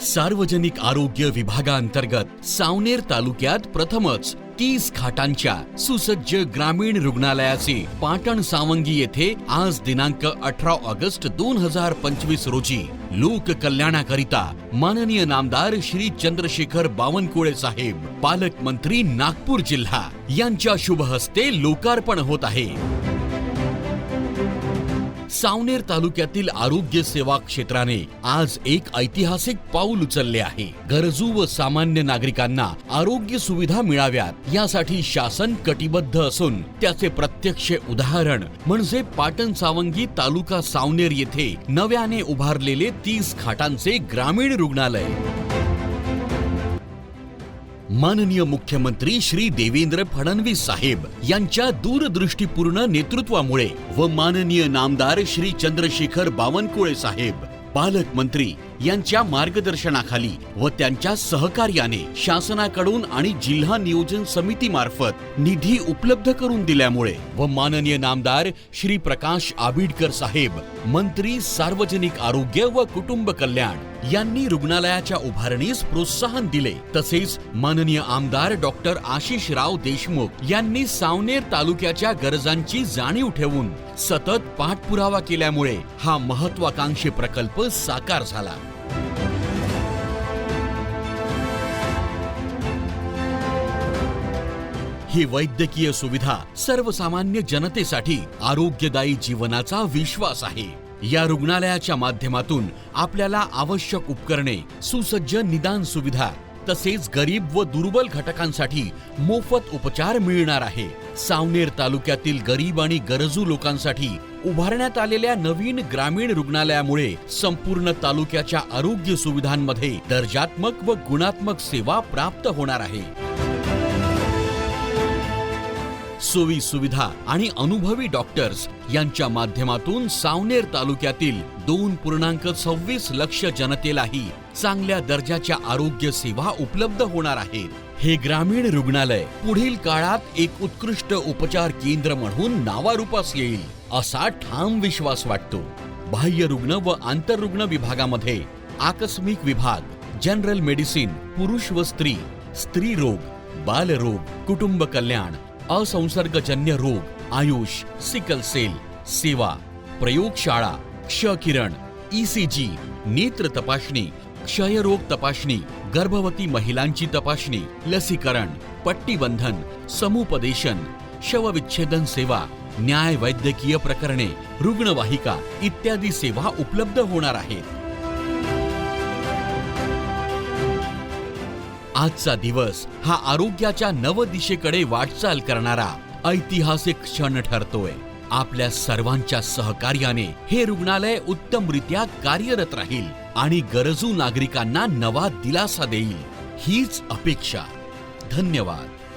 सार्वजनिक आरोग्य विभागांतर्गत सावनेर तालुक्यात प्रथमच तीस खाटांच्या सुसज्ज ग्रामीण रुग्णालयाचे पाटण सावंगी येथे आज दिनांक अठरा ऑगस्ट दोन हजार पंचवीस रोजी लोक कल्याणाकरिता माननीय नामदार श्री चंद्रशेखर बावनकुळे साहेब पालकमंत्री नागपूर जिल्हा यांच्या शुभ हस्ते लोकार्पण होत आहे. सावनेर तालुक्यातील आरोग्य सेवा क्षेत्राने आज एक ऐतिहासिक पाऊल उचलले आहे. गरजू व सामान्य नागरिकांना आरोग्य सुविधा मिळाव्यात यासाठी शासन कटिबद्ध असून त्याचे प्रत्यक्ष उदाहरण म्हणजे पाटण सावंगी तालुका सावनेर येथे नव्याने उभारलेले तीस खाटांचे ग्रामीण रुग्णालय. माननीय मुख्यमंत्री श्री देवेंद्र फडणवीस साहेब यांच्या दूरदृष्टीपूर्ण नेतृत्वामुळे व माननीय नामदार श्री चंद्रशेखर बावनकुळे साहेब पालकमंत्री यांच्या मार्गदर्शनाखाली व त्यांच्या सहकार्याने शासनाकडून आणि जिल्हा नियोजन समिती मार्फत निधी उपलब्ध करून दिल्यामुळे व माननीय नामदार श्री प्रकाश आबिडकर साहेब मंत्री सार्वजनिक आरोग्य व कुटुंब कल्याण यांनी रुग्णालयाच्या उभारणीस प्रोत्साहन दिले. तसेच माननीय आमदार डॉक्टर आशिष राव देशमुख यांनी सावनेर तालुक्याच्या गरजांची जाणीव ठेवून सतत पाठपुरावा केल्यामुळे हा महत्वाकांक्षी प्रकल्प साकार झाला. ही वैद्यकीय सुविधा सर्वसामान्य जनतेसाठी आरोग्यदायी जीवनाचा विश्वास आहे. या रुग्णालयाच्या माध्यमातून आपल्याला आवश्यक उपकरणे सुसज्ज निदान सुविधा तसेच गरीब व दुर्बल घटकांसाठी मोफत उपचार मिळणार आहे. सावनेर तालुक्यातील गरीब आणि गरजू लोकांसाठी उभारण्यात आलेल्या नवीन ग्रामीण रुग्णालयामुळे संपूर्ण तालुक्याच्या आरोग्य सुविधांमध्ये दर्जात्मक व गुणात्मक सेवा प्राप्त होणार आहे. सोयी सुविधा आणि अनुभवी डॉक्टर्स यांच्या माध्यमातून सावनेर तालुक्यातील दोन पूर्णांक सव्वीस लक्ष जनतेलाही चांगल्या दर्जाच्या आरोग्य सेवा उपलब्ध होणार आहेत. हे ग्रामीण रुग्णालय पुढील काळात एक उत्कृष्ट उपचार केंद्र म्हणून नावारूपास येईल असा ठाम विश्वास वाटतो. बाह्य रुग्ण व आंतररुग्ण विभागामध्ये आकस्मिक विभाग जनरल मेडिसिन पुरुष व स्त्री स्त्री रोग बालरोग कुटुंब कल्याण असंसर्गजन्य रोग आयुष सिकल सेल सेवा प्रयोगशाळा क्षकिरण ईसीजी नेत्र तपासणी क्षयरोग तपासणी गर्भवती महिलांची तपासणी लसीकरण पट्टीबंधन समुपदेशन शवविच्छेदन सेवा न्याय वैद्यकीय प्रकरणे रुग्णवाहिका इत्यादी सेवा उपलब्ध होणार आहेत. आजचा दिवस हा आरोग्याच्या नव दिशेकडे वाटचाल करणारा ऐतिहासिक क्षण ठरतोय. आपल्या सर्वांच्या सहकार्याने हे रुग्णालय उत्तमरित्या कार्यरत राहील आणि गरजू नागरिकांना नवा दिलासा देईल. हीच अपेक्षा. धन्यवाद.